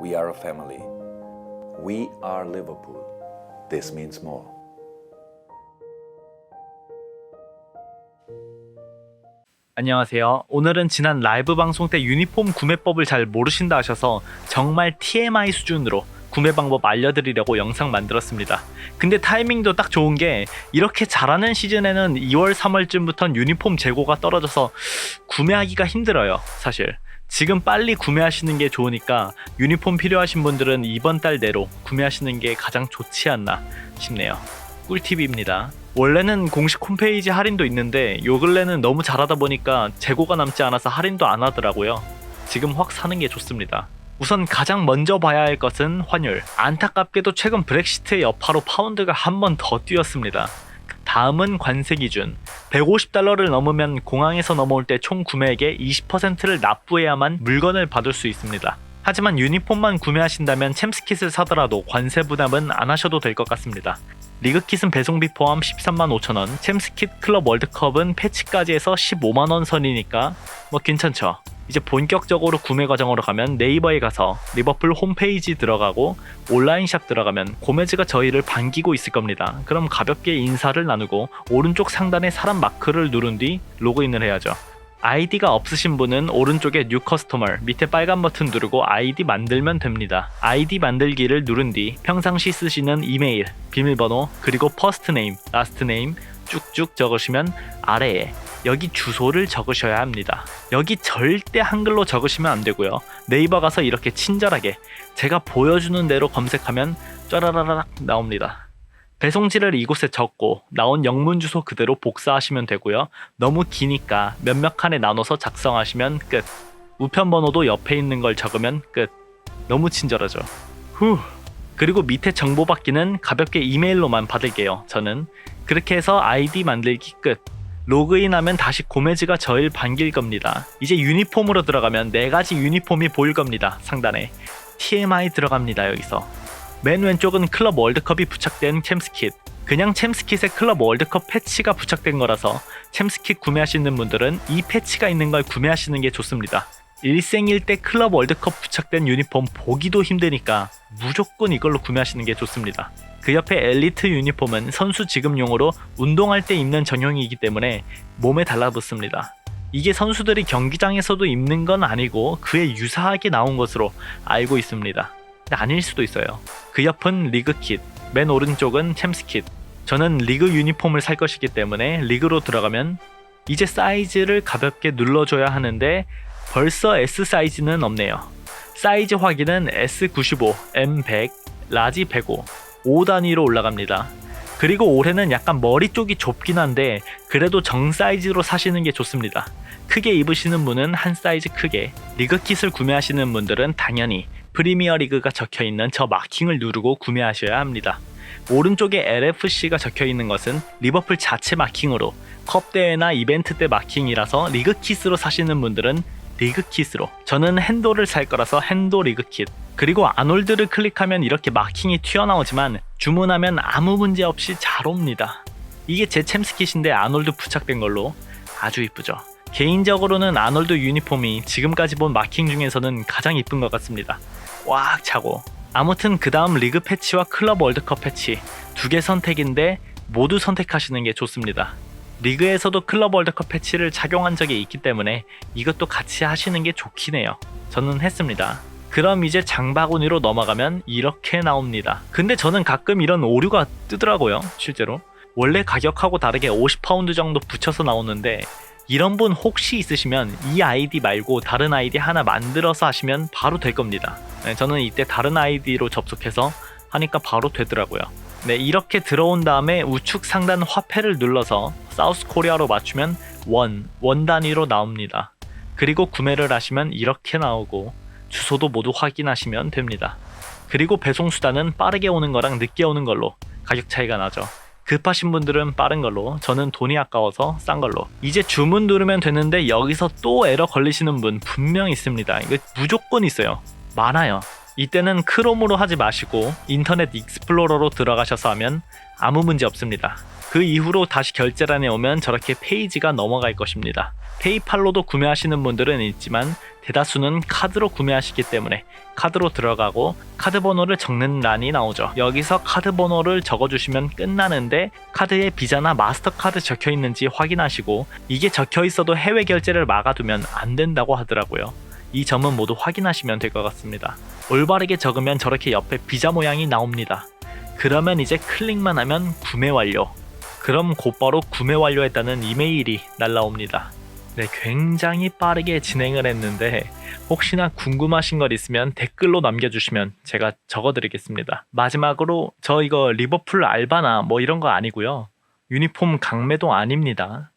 We are a family. We are Liverpool. This means more. 안녕하세요. 오늘은 지난 라이브 방송 때 유니폼 구매법을 잘 모르신다 하셔서 정말 TMI 수준으로 구매 방법 알려드리려고 영상 만들었습니다. 근데 타이밍도 딱 좋은 게 이렇게 잘하는 시즌에는 2월, 3월쯤부터는 유니폼 재고가 떨어져서 구매하기가 힘들어요. 사실. 지금 빨리 구매하시는 게 좋으니까 유니폼 필요하신 분들은 이번 달 내로 구매하시는 게 가장 좋지 않나 싶네요. 꿀팁입니다. 원래는 공식 홈페이지 할인도 있는데 요 근래는 너무 잘하다 보니까 재고가 남지 않아서 할인도 안 하더라고요. 지금 확 사는 게 좋습니다. 우선 가장 먼저 봐야 할 것은 환율. 안타깝게도 최근 브렉시트의 여파로 파운드가 한 번 더 뛰었습니다. 다음은 관세 기준. 150달러를 넘으면 공항에서 넘어올 때 총 구매액의 20%를 납부해야만 물건을 받을 수 있습니다. 하지만 유니폼만 구매하신다면 챔스킷을 사더라도 관세 부담은 안 하셔도 될 것 같습니다. 리그킷은 배송비 포함 13만 5천원, 챔스킷 클럽 월드컵은 패치까지 해서 15만원 선이니까 뭐 괜찮죠. 이제 본격적으로 구매 과정으로 가면 네이버에 가서 리버풀 홈페이지 들어가고 온라인 샵 들어가면 고메즈가 저희를 반기고 있을 겁니다. 그럼 가볍게 인사를 나누고 오른쪽 상단에 사람 마크를 누른 뒤 로그인을 해야죠. 아이디가 없으신 분은 오른쪽에 뉴 커스터머 밑에 빨간 버튼 누르고 아이디 만들면 됩니다. 아이디 만들기를 누른 뒤 평상시 쓰시는 이메일, 비밀번호, 그리고 퍼스트 네임, 라스트 네임 쭉쭉 적으시면 아래에 여기 주소를 적으셔야 합니다. 여기 절대 한글로 적으시면 안 되고요. 네이버 가서 이렇게 친절하게 제가 보여주는 대로 검색하면 쫘라라락 나옵니다. 배송지를 이곳에 적고 나온 영문 주소 그대로 복사하시면 되고요. 너무 기니까 몇몇 칸에 나눠서 작성하시면 끝. 우편 번호도 옆에 있는 걸 적으면 끝. 너무 친절하죠. 후. 그리고 밑에 정보 받기는 가볍게 이메일로만 받을게요. 저는 그렇게 해서 아이디 만들기 끝. 로그인하면 다시 고메즈가 저일 반길 겁니다. 이제 유니폼으로 들어가면 네 가지 유니폼이 보일 겁니다. 상단에 TMI 들어갑니다. 여기서 맨 왼쪽은 클럽 월드컵이 부착된 챔스킷. 그냥 챔스킷에 클럽 월드컵 패치가 부착된 거라서 챔스킷 구매하시는 분들은 이 패치가 있는 걸 구매하시는 게 좋습니다. 일생일 때 클럽 월드컵 부착된 유니폼 보기도 힘드니까 무조건 이걸로 구매하시는 게 좋습니다. 그 옆에 엘리트 유니폼은 선수 지급용으로 운동할 때 입는 전용이기 때문에 몸에 달라붙습니다. 이게 선수들이 경기장에서도 입는 건 아니고 그에 유사하게 나온 것으로 알고 있습니다. 아닐 수도 있어요. 그 옆은 리그 킷, 맨 오른쪽은 챔스 킷. 저는 리그 유니폼을 살 것이기 때문에 리그로 들어가면 이제 사이즈를 가볍게 눌러줘야 하는데 벌써 S 사이즈는 없네요. 사이즈 확인은 S95, M100, 라지 105, 5단위로 올라갑니다. 그리고 올해는 약간 머리 쪽이 좁긴 한데 그래도 정 사이즈로 사시는 게 좋습니다. 크게 입으시는 분은 한 사이즈 크게, 리그 킷을 구매하시는 분들은 당연히 프리미어 리그가 적혀 있는 저 마킹을 누르고 구매하셔야 합니다. 오른쪽에 LFC가 적혀 있는 것은 리버풀 자체 마킹으로 컵 대회나 이벤트 때 마킹이라서 리그 킷으로 사시는 분들은 리그 킷으로 저는 핸도를 살 거라서 핸도 리그 킷 그리고 아놀드를 클릭하면 이렇게 마킹이 튀어나오지만 주문하면 아무 문제 없이 잘 옵니다. 이게 제 챔스 킷인데 아놀드 부착된 걸로 아주 이쁘죠. 개인적으로는 아놀드 유니폼이 지금까지 본 마킹 중에서는 가장 이쁜 것 같습니다. 꽉 차고. 아무튼 그 다음 리그 패치와 클럽 월드컵 패치 두 개 선택인데 모두 선택하시는 게 좋습니다. 리그에서도 클럽 월드컵 패치를 착용한 적이 있기 때문에 이것도 같이 하시는 게 좋긴 해요. 저는 했습니다. 그럼 이제 장바구니로 넘어가면 이렇게 나옵니다. 근데 저는 가끔 이런 오류가 뜨더라고요, 실제로. 원래 가격하고 다르게 50파운드 정도 붙여서 나오는데 이런 분 혹시 있으시면 이 아이디 말고 다른 아이디 하나 만들어서 하시면 바로 될 겁니다. 네, 저는 이때 다른 아이디로 접속해서 하니까 바로 되더라고요. 네, 이렇게 들어온 다음에 우측 상단 화폐를 눌러서 사우스 코리아로 맞추면 원, 원 단위로 나옵니다. 그리고 구매를 하시면 이렇게 나오고 주소도 모두 확인하시면 됩니다. 그리고 배송 수단은 빠르게 오는 거랑 늦게 오는 걸로 가격 차이가 나죠. 급하신 분들은 빠른 걸로, 저는 돈이 아까워서 싼 걸로. 이제 주문 누르면 되는데 여기서 또 에러 걸리시는 분 분명 있습니다. 이거 무조건 있어요. 많아요. 이때는 크롬으로 하지 마시고 인터넷 익스플로러로 들어가셔서 하면 아무 문제 없습니다. 그 이후로 다시 결제란에 오면 저렇게 페이지가 넘어갈 것입니다. 페이팔로도 구매하시는 분들은 있지만 대다수는 카드로 구매하시기 때문에 카드로 들어가고 카드 번호를 적는 란이 나오죠. 여기서 카드 번호를 적어주시면 끝나는데 카드에 비자나 마스터카드 적혀 있는지 확인하시고 이게 적혀 있어도 해외 결제를 막아두면 안 된다고 하더라고요. 이 점은 모두 확인하시면 될 것 같습니다. 올바르게 적으면 저렇게 옆에 비자 모양이 나옵니다. 그러면 이제 클릭만 하면 구매 완료. 그럼 곧바로 구매 완료했다는 이메일이 날라옵니다. 네, 굉장히 빠르게 진행을 했는데 혹시나 궁금하신 것 있으면 댓글로 남겨주시면 제가 적어드리겠습니다. 마지막으로 저 이거 리버풀 알바나 뭐 이런 거 아니고요. 유니폼 강매도 아닙니다.